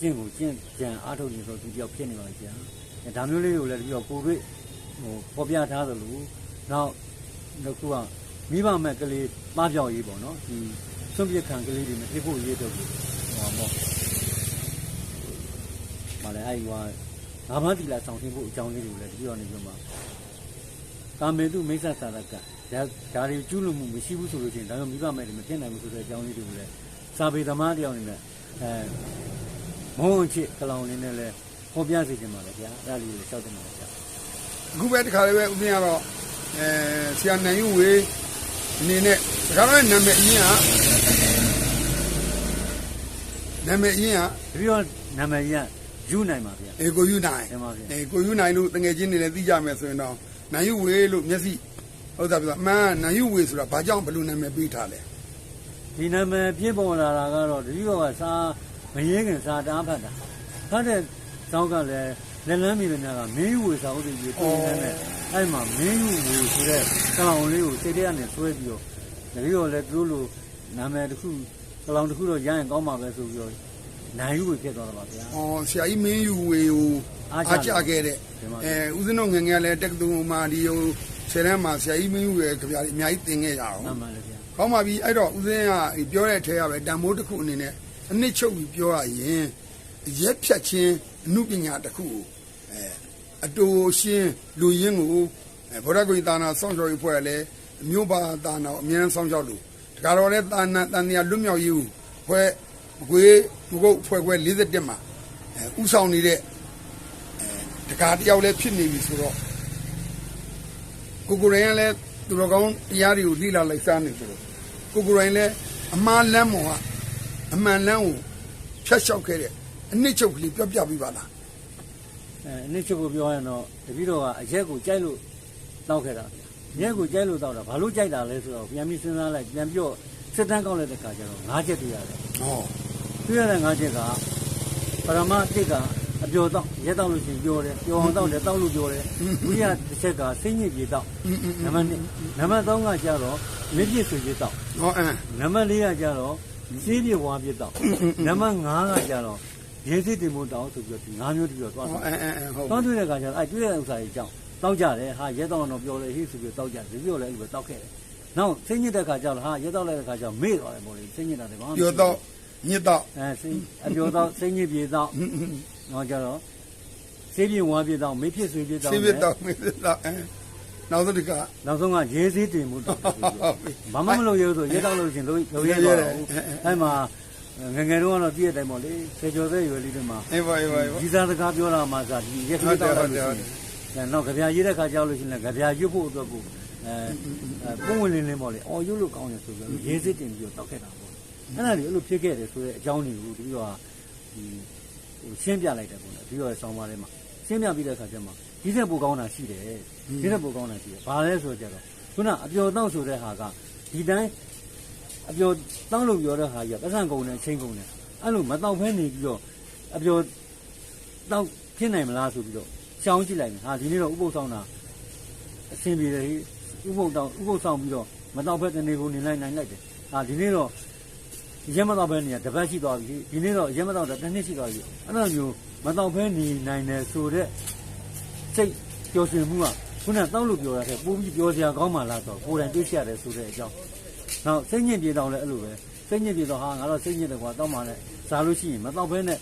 ကျင့်ကိုကျင့်ကြံအားထုတ်နေဆိုသူတယောက်ဖြစ်နေပါလေကြာအဲဒါမျိုးလေးကိုလည်းပြီးတော့ကိုယ်တွေ့ဟိုပေါ်ပြထားသလိုနောက်တစ်ခုကမိဘမဲ့ကလေးပပြောက်ရေးပေါ့နော်ဒီစွန့်ပစ်ခံကလေးတွေမဖြစ်ဖို့ရေးတော့ဘူးဟောမောမလည်းအဲ့ဟိုငါးပါးတီလာဆောင်ထင်းဖို့အကြောင်းလေးတွေကိုလည်းပြီးတော့နေပြမှာကာမေတုမိစ္ဆသာရကဒါဒါတွေကျူးလွန်မှုမရှိဘူးဆိုလို့ချင်းဒါကြောင့်မိဘမဲ့တွေမဖြစ်နိုင်ဘူးဆိုတဲ့အကြောင်းလေးတွေကိုလည်းစာပေသမားတယောက်အနေနဲ့အဲ မုန်းချစ်ကလောင်လေးနဲ့လဲဟောပြစေချင်ပါလေဗျာအဲ့ဒါလေးကိုလျှောက်တင်ပါလေဗျာအခုပဲတခါလေးပဲဦးမင်းကတော့အဲဆရာနိုင်ယူဝေအနေနဲ့တခါတော့နာမည်အရင်ကနာမည်အရင်ကတပည့်တော်နာမည်ကြီးကယူနိုင်ပါဗျာအေကိုယူနိုင်တင်ပါဗျာအေကိုယူနိုင်လို့တငယ်ချင်းတွေလည်းသိကြမယ်ဆိုရင်တော့နိုင်ယူဝေလို့မျက်စိဟုတ်တာပြအမှန်နိုင်ယူဝေဆိုတာဘာကြောင့်ဘယ်လိုနာမည်ပေးထားလဲဒီနာမည်ပြည့်ပေါ်လာတာကတော့တပည့်တော်ကစာ မရေးခင်စာတားဖတ်တာဖတ်တဲ့သောက်ကလည်းလက်လန်းမီလည်းများကမင်းယူဝေစာဟုတ်တယ်ကြီးပြင်နေတယ်အဲ့မှာမင်းယူဝေဆိုတဲ့ကလောင်လေးကိုစိတ်ထဲကနေဆွဲပြီးတော့တပည့်တော်လည်းသူတို့လိုနာမည်တစ်ခုကလောင်တစ်ခုတော့ရရင်ကောင်းပါပဲဆိုပြီးတော့နိုင်ယူဝေဖြစ်သွားတာပါဗျာ။အော်ဆရာကြီးမင်းယူဝေကိုအားအားကျကြခဲ့တဲ့ဒီမှာအဲဦးဇင်းတို့ငယ်ငယ်လည်းတက္ကသိုလ်မှာဒီဟိုဆယ်တန်းမှာဆရာကြီးမင်းယူဝေကြပြားအများကြီးသင်ခဲ့ကြအောင်မှန်ပါလေဗျာ။ကောင်းပါပြီအဲ့တော့ဦးဇင်းကပြောတဲ့အထဲကပဲတန်မိုးတစ်ခုအနေနဲ့ အနှစ်ချုပ်ပြီးပြောရရင်ရက်ဖြတ်ခြင်းအမှုပညာတစ်ခုကိုအဲအတူရှင်းလူရင်းကိုအဲဗုဒ္ဓဂုဏ်သာနာစောင့်ရှောက်ရေးဖွဲ့ရလဲမြို့ပါသာနာကိုအများဆုံးစောင့်ရှောက်လို့တခါတော့လဲသာနာတန်တရားလွတ်မြောက်ရေးကိုဖွဲ့ခွေးဘုကုတ်ဖွဲ့ခွဲ41မှာအဲဥဆောင်နေတဲ့အဲတခါတယောက်လဲဖြစ်နေပြီဆိုတော့ကိုကိုရိုင်းကလည်းသူတော်ကောင်းတရားတွေကိုလိလာလိုက်စားနေဆိုတော့ကိုကိုရိုင်းလည်းအမှားလမ်းပေါ်က အမှန်လန်းကိုဖြတ်လျှောက်ခဲ့တဲ့အနှစ်ချုပ်ကလေးပြောပြပေးပါလားအဲအနှစ်ချုပ်ကိုပြောရင်တော့တပည့်တော်ကအရက်ကိုကြိုက်လို့တောက်ခဲ့တာဗျအရက်ကိုကြိုက်လို့တောက်တာဘာလို့ကြိုက်တာလဲဆိုတော့ပြန်ပြီးစဉ်းစားလိုက်ပြန်ပြော့စစ်တမ်းကောက်လိုက်တဲ့အခါကျတော့ငါးချက်တွေ့ရတယ်ဟောတွေ့ရတဲ့ငါးချက်ကပရမတ်တစ်ကအပြောတော့ရက်တော့လို့ရှိရင်ပြောတယ်ပြောအောင်တော့လည်းတောက်လို့ပြောတယ်ဒုတိယတစ်ချက်ကစိတ်ညစ်ပြေတော့နံပါတ်1နံပါတ်3ကကျတော့မပြည့်စုံပြေတော့ဟောအဲနံပါတ်4ကကျတော့ စီးပြေဝါပြေတောက်နံပါတ်5ကကျတော့ရေစစ်တင်မို့တောက်ဆိုပြီးတော့ဒီ၅မျိုးတပြီးတော့သွားဟောတယ်အမ်အမ်ဟုတ်တောင်းတွေ့တဲ့ခါကျတော့အဲတွေ့တဲ့ဥစ္စာကြီးကြောင့်တောက်ကြတယ်ဟာရဲတောင်းတော့ပြောလေဟိဆိုပြီးတောက်ကြတယ်ဒီလိုလည်းအဲ့လိုပဲတောက်ခဲ့တယ်နောက်စိတ်ညစ်တဲ့ခါကျတော့ဟာရဲတောက်လိုက်တဲ့ခါကျတော့မေ့သွားတယ်ပေါ့လေစိတ်ညစ်တာတယ်ဘာမှပြောတော့ညစ်တော့အဲစိတ်အပြောတော့စိတ်ညစ်ပြေတော့နောက်ကျတော့စေးပြေဝါပြေတော့မေ့ဖြစ်ဆွေပြေတော့စိတ်ပြတော့မိတော့အမ် နောက်ဆုံးတစ်ခါနောက်ဆုံးကရေစည်းတင်မှုတော့ဟုတ်ပြီဘာမှမလုပ်ရဘူးဆိုရဲတောက်လို့ရှင်လို့လို့ရဲသွားတော့အဲ့မှာငငယ်တော့ကတော့ပြည့်တဲ့တိုင်ပေါ့လေဆေကျော်တဲ့ရွယ်လေးတွေမှာအေးပါအေးပါအေးပါဒီစားစကားပြောတာမှစာဒီရက်ကြီးတောက်တော့လို့ရှိရင်အဲနောက်ကြပြရေးတဲ့ခါကြောက်လို့ရှိရင်ကြပြရွတ်ဖို့အတွက်ကိုအဲပုံဝင်လင်းလင်းပေါ့လေအော်ရွတ်လို့ကောင်းတယ်ဆိုပြီးရေးစစ်တင်ပြီးတော့တောက်ခဲ့တာပေါ့အဲ့ဒါကြီးအဲ့လိုဖြစ်ခဲ့တယ်ဆိုတဲ့အကြောင်းတွေကိုပြီးတော့ဒီဟိုရှင်းပြလိုက်တယ်ပေါ့လေပြီးတော့ဆောင်းပါးထဲမှာရှင်းပြပြီးတဲ့ခါကျမှ ဒီတဲ့ပိုကောင်းတာရှိတယ်ဒီတဲ့ပိုကောင်းတာရှိတယ်ဘာလဲဆိုကြတော့ခုနအပျော်တော့ဆိုတဲ့ဟာကဒီတိုင်းအပျော်တောင်းလို့ပြောတဲ့ဟာကြီးကပတ်စံကုန်တယ်ချင်းကုန်တယ်အဲ့လိုမတောက်ဖဲနေပြီးတော့အပျော်တော့ဖြစ်နိုင်မလားဆိုပြီးတော့ရှောင်းကြည့်လိုက်တယ်ဟာဒီနေ့တော့ဥပုသ်ဆောင်တာအဆင်ပြေတယ်ဟိဥပုသ်တောင်းဥပုသ်ဆောင်ပြီးတော့မတော့ဘက်ကနေကိုနေလိုက်နိုင်လိုက်တယ်ဟာဒီနေ့တော့ရဲမတော့ဘဲနေရတပတ်ရှိသွားပြီဒီနေ့တော့ရဲမတော့တစ်နှစ်ရှိသွားပြီအဲ့လိုမျိုးမတော့ဘဲနေနိုင်တယ်ဆိုတော့ စိတ်ပျော်ရွှင်မှုကခုနတောက်လို့ပြောရတဲ့ပိုးပြီးပြောစရာကောင်းမှလားဆိုတော့ကိုယ်တိုင်တွေးရှာတယ်ဆိုတဲ့အကြောင်းနောက်စိတ်ညစ်ပြေတော့လည်းအဲ့လိုပဲစိတ်ညစ်ပြေတော့ဟာငါတော့စိတ်ညစ်တယ်ကွာတောက်မှလည်းစားလို့ရှိရင်မတော့ဘဲနဲ့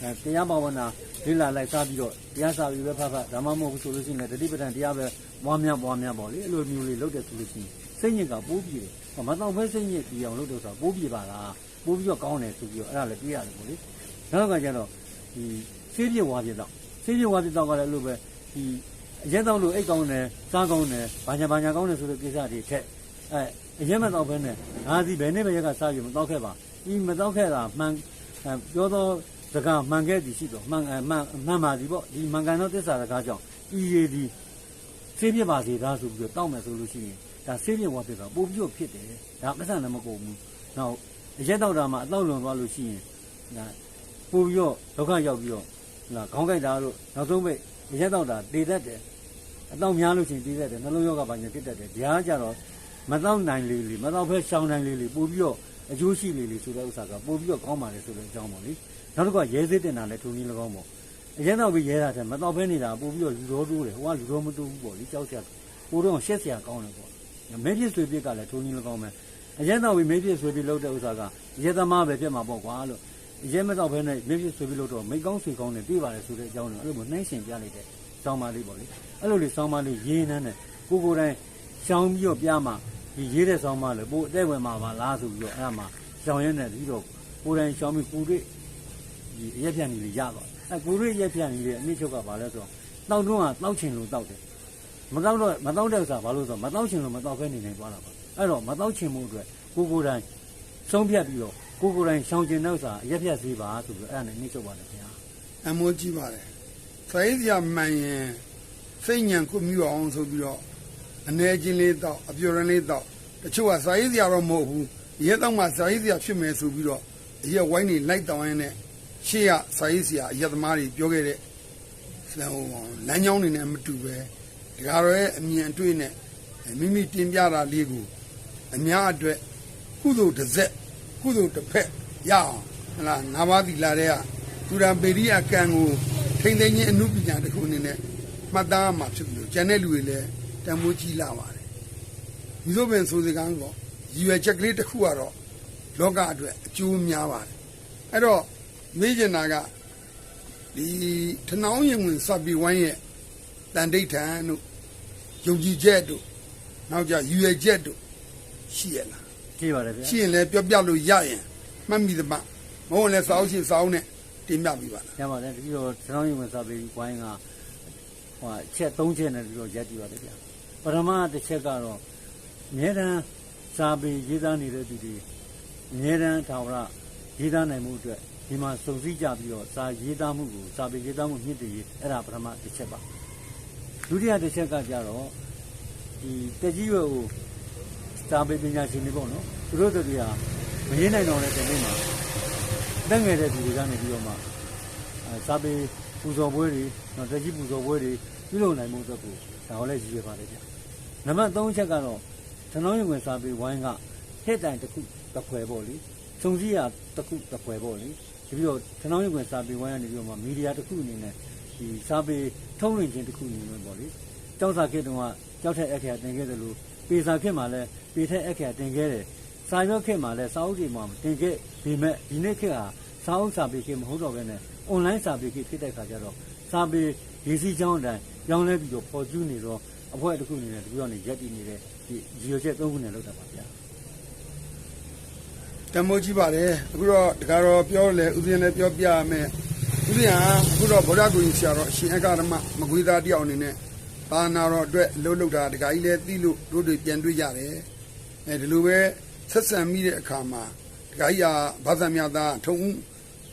အဲတရားဘာဝနာလိလာလိုက်စားပြီးတော့တရားစာပြီးပဲဖတ်ဖတ်ဒါမှမဟုတ်ဘူးဆိုလို့ရှိရင်လည်းတတိပဒံတရားပဲပွားများပွားများပေါ့လေအဲ့လိုမျိုးလေးလုပ်တယ်ဆိုလို့ရှိရင်စိတ်ညစ်ကပိုးပြေတယ်မတော့ဘဲစိတ်ညစ်ပြီးအောင်လုပ်တော့ဆိုတာပိုးပြေပါလားပိုးပြီးတော့ကောင်းတယ်ဆိုပြီးတော့အဲ့ဒါလည်းပြရတယ်ပေါ့လေနောက်ကကျတော့ဒီဆေးပြေဝါပြေတော့ဆေးပြေဝါပြေတော့ကလည်းအဲ့လိုပဲ ဒီအရက်တော့လို့အိတ်ကောင်းတယ်စားကောင်းတယ်ဘာညာဘာညာကောင်းတယ်ဆိုတဲ့ကိစ္စတွေထက်အဲအရက်မတော့ဘဲနဲ့ငါစီဘယ်နဲ့ဘယ်ရက်ကစားပြီးမတော့ခဲ့ပါဒီမတော့ခဲ့တာမှန်အဲပြောတော့စကားမှန်ခဲ့သည်ရှိတော့မှန်အမှန်မှန်ပါသည်ပေါ့ဒီမှန်ကန်သောသစ္စာစကားကြောင့်ဤရည်ဒီဆေးပြပါစေသားဆိုပြီးတော့တောက်မယ်ဆိုလို့ရှိရင်ဒါဆေးပြဝါဖြစ်တာပို့ပြီးတော့ဖြစ်တယ်ဒါပတ်စံလည်းမကုန်ဘူးနောက်အရက်တော့တာမှအတော့လွန်သွားလို့ရှိရင်ဒါပို့ပြီးတော့ဒုက္ခရောက်ပြီးတော့လာခေါင်းကိုက်တာတို့နောက်ဆုံးပဲအ ရက်တော့တာတည်တတ်တယ်အတော့များလို့ရှိရင်တည်တတ်တယ်နှလုံးရောဂါပါညာဖြစ်တတ်တယ်ဒါကြတော့မတော့နိုင်လေလေမတော့ဖဲရှောင်းနိုင်လေလေပို့ပြီးတော့အကျိုးရှိလေလေဆိုတဲ့ဥစ္စာကပို့ပြီးတော့ကောင်းပါလေဆိုတဲ့အကြောင်းပေါ့လေနောက်တစ်ခုကရဲစစ်တင်တာလည်းထုံကြီး၎င်းပေါ့အရင်တော့ပြီးရဲတာတဲ့မတော့ဘဲနေတာပို့ပြီးတော့လူတော်တိုးတယ်ဟိုကလူတော်မတိုးဘူးပေါ့လေကြောက်စရာပို့တော့ရှက်စရာကောင်းတယ်ပေါ့မဲပြစ်ဆွေပြစ်ကလည်းထုံကြီး၎င်းပဲအရင်တော့ပြီးမဲပြစ်ဆွေပြစ်လုပ်တဲ့ဥစ္စာကရဲသမားပဲဖြစ်မှာပေါ့ကွာလို့ ရဲမတော့ဘဲနဲ့မဲပြစ်ဆွေပြစ်လုပ်တော့မိကောင်းဆွေကောင်းနဲ့ပြေးပါလေဆိုတဲ့အကြောင်းကိုအဲ့လိုမျိုးနှိုင်းရှင်ပြလိုက်တဲ့စောင်းပါလေးပေါ့လေအဲ့လိုလေးစောင်းပါလေးရေးနှမ်းတဲ့ကိုကိုတိုင်းရှောင်းပြီးတော့ပြမှာဒီရေးတဲ့စောင်းပါလေပို့အသက်ဝင်မှာပါလားဆိုပြီးတော့အဲ့ဒါမှရှောင်းရဲနေပြီးတော့ကိုတိုင်းရှောင်းပြီးကိုတွေ့ဒီရက်ပြန်ကြီးရသွားအဲကိုတွေ့ရက်ပြန်ကြီးရဲ့အနည်းချုပ်ကဘာလဲဆိုတော့တောက်တွန်းကတောက်ချင်လို့တောက်တယ်မတောက်တော့မတောက်တဲ့ဥစ္စာဘာလို့ဆိုတော့မတောက်ချင်လို့မတောက်ခဲနေနေသွားတာပါအဲ့တော့မတောက်ချင်မှုအတွက်ကိုကိုတိုင်းဆုံးဖြတ်ပြီးတော့ ကိုကိုတိုင်းရှောင်းကျင်တဲ့ဥစ္စာရက်ပြတ်စေးပါဆိုပြီးအဲ့ဒါနဲ့အနည်းချုပ်ပါတယ်ခင်ဗျာအမိုးကြီးပါတယ်စာရေးစရာမှန်ရင်စိတ်ညံကိုမြူအောင်ဆိုပြီးတော့အနေချင်းလေးတော့အပြော်ရင်းလေးတော့တချို့ကစာရေးစရာတော့မဟုတ်ဘူးရဲတော့မှစာရေးစရာဖြစ်မယ်ဆိုပြီးတော့အရက်ဝိုင်းနေလိုက်တောင်းရင်းနဲ့ရှေ့ကစာရေးစရာအရက်သမားတွေပြောခဲ့တဲ့ဟိုလမ်းကြောင်းတွေနဲ့မတူပဲဒီကားတော့ရဲ့အမြင်အတွေ့နဲ့မိမိတင်ပြတာလေးကိုအများအတွက်ကုသိုလ်တစ်ဆက် ကုသိုလ်တစ်ဖက်ရအောင်ဟလာငါးပါးသီလာတဲ့ကသူရပေရိယကံကိုထိမ့်သိမ်းခြင်းအမှုပညာတစ်ခုအနေနဲ့မှတ်သားမှာဖြစ်ပြီးတော့ကျန်တဲ့လူတွေလည်းတန်ဖိုးကြီးလာပါတယ်။ဒီလိုပင်ဆိုစကားကောရည်ရွယ်ချက်ကလေးတစ်ခုကတော့လောကအတွက်အကျိုးများပါတယ်။အဲ့တော့မေးချင်တာကဒီထဏောင်းရင်ဝင်စပ်ပြီးဝိုင်းရဲ့တန်ဒိဋ္ဌံတို့ယုံကြည်ချက်တို့နောက်ကြရည်ရွယ်ချက်တို့ရှိရလား ကြည့်ပါတယ်ဗျာရှိရင်လည်းပြောပြလို့ရရင်မှတ်မိသမှမဟုတ်ရင်လည်းစောင်းရှိစောင်းနဲ့တင်ပြပြီးပါလားကျမ်းပါတယ်ပြီးတော့ကျွန်တော်ရုံမှာစာပေဝိုင်းကဟိုအချက်၃ချက်နဲ့ပြီးတော့ရက်ကြည့်ပါတယ်ဗျာပထမတစ်ချက်ကတော့အမြဲတမ်းစာပေရေးသားနေတဲ့သူတွေအမြဲတမ်းထာဝရရေးသားနိုင်မှုအတွက်ဒီမှာစုံစည်းကြပြီးတော့စာရေးသားမှုကိုစာပေရေးသားမှုမြင့်တည်ရေးအဲ့ဒါပထမတစ်ချက်ပါဒုတိယတစ်ချက်ကကြတော့ဒီတက်ကြီးရွယ်ကို စာပေပညာရှင်တွေပေါ့နော်သူတို့တို့တွေကမရေးနိုင်တော့တဲ့တနေ့မှာတက်ငယ်တဲ့သူတွေကနေပြီးတော့မှအဲစာပေပူဇော်ပွဲတွေနော်တကြီးပူဇော်ပွဲတွေပြုလုပ်နိုင်မှုအတွက်ကိုဒါဟောလဲရည်ရွယ်ပါတယ်ဗျနံပါတ်3ချက်ကတော့သနောင်းရင်ဝင်စာပေဝိုင်းကဟစ်တိုင်တစ်ခုတစ်ဖွဲပေါ့လေစုံစည်းရတစ်ခုတစ်ဖွဲပေါ့လေဒီပြီးတော့သနောင်းရင်ဝင်စာပေဝိုင်းကနေပြီးတော့မှမီဒီယာတစ်ခုအနေနဲ့ဒီစာပေထုံးလွှင့်ခြင်းတစ်ခုအနေနဲ့ပေါ့လေကြောက်စာခေတ်တုန်းကကြောက်တဲ့အခရာတင်ခဲ့တယ်လို့ ပေစာခေတ်မှာလည်းပေထက်အခရာတင်ခဲ့တယ်စာရွက်ခေတ်မှာလည်းစာအုပ်တွေမှာတင်ခဲ့ဒီမဲ့ဒီနေ့ခေတ်ဟာစာအုပ်စာပေခေတ်မဟုတ်တော့ဘဲနဲ့ online စာပေခေတ်ဖြစ်တဲ့ခါကျတော့စာပေရေးစည်းကြောင်းအတိုင်းပြောင်းလဲပြီးတော့ပေါ်ကျူးနေတော့အဖွဲတစ်ခုအနေနဲ့တကူတော့နေရက်တည်နေတဲ့ဒီရီယိုချက်သုံးခုနဲ့လောက်တာပါဗျာတမိုးကြီးပါတယ်အခုတော့တကားတော့ပြောလဲဥစဉ်လည်းပြောပြရမယ်ဥစဉ်ဟာအခုတော့ဗုဒ္ဓဂုဏ်ဆရာတော်အရှင်အက္ခဓမ္မမကွေးသားတယောက်အနေနဲ့ ဘာနာတော်အတွက်အလုပ်လုပ်တာတကားကြီးလည်းသိလို့တို့တွေပြန်တွေ့ကြတယ်အဲဒီလိုပဲဆက်ဆံမိတဲ့အခါမှာတကားကြီးကဘာသာမြတ်သားထုံ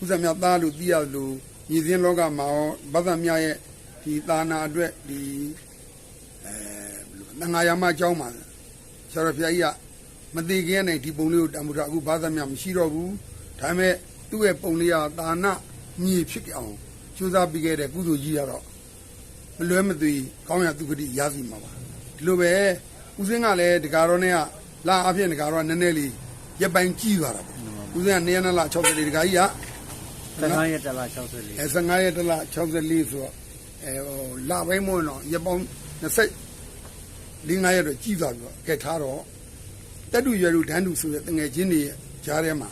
ဥဇာမြတ်သားလို့သိရလို့ညီစင်းလောကမှာရောဘာသာမြတ်ရဲ့ဒီသာနာအတွက်ဒီအဲဘယ်လိုလဲငါယာမအကြောင်းမှာဆရာတော်ဘုရားကြီးကမသေးခင်နဲ့ဒီပုံလေးကိုတမှုတာအခုဘာသာများမရှိတော့ဘူးဒါပေမဲ့သူ့ရဲ့ပုံလေးကသာနာညီဖြစ်ကြအောင်ကြိုးစားပြီးခဲ့တဲ့ကုသိုလ်ကြီးရတော့ မလွဲမသွေကောင်းရသူကတိရစီမှာပါဒီလိုပဲဦးစင်းကလည်းဒကာတော်နဲ့ကလာအဖြစ်ဒကာတော်ကနည်းနည်းလေးရက်ပိုင်းကြီးသွားတာပေါ့ဦးစင်းကနေရနလ60လေးဒကာကြီးက15ရက်တလား64အဲ15ရက်တလ64ဆိုတော့အဲဟိုလာပိုင်းမို့တော့ရက်ပေါင်း20 5ရက်တော့ကြီးသွားပြီပေါ့ကဲထားတော့တက်တူရွယ်လူဒန်းတူဆိုတဲ့တငယ်ချင်းတွေရဲ့ကြားထဲမှာ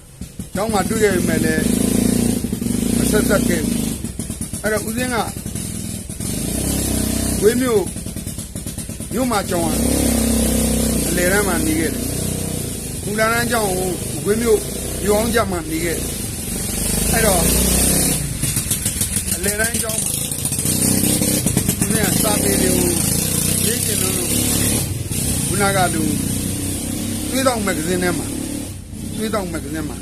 ကျောင်းမှာတွေ့ခဲ့ပေမဲ့လည်းအဆက်ဆက်ခဲ့အဲ့တော့ဦးစင်းက ဝေးမျိုးမြို့မှာကျောင်းအလေရန်မှာနေခဲ့တယ်မူလာရန်ကျောင်းကိုဝေးမျိုးရောင်းကြမှာနေခဲ့တယ်အဲ့တော့အလေရန်ကျောင်းမှာဦးစင်းကစာပေတွေကိုရေးကျင်လို့ခုနကလူတွေးတော့မဂ္ဂဇင်းထဲမှာတွေးတော့မဂ္ဂဇင်းမှာ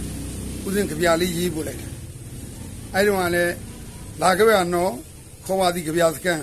ဦးစင်းကြပြလေးရေးပို့လိုက်တယ်အဲဒီတော့ကလည်းလာကြရနော်ခေါ်ပါသည်ကြပြစကန်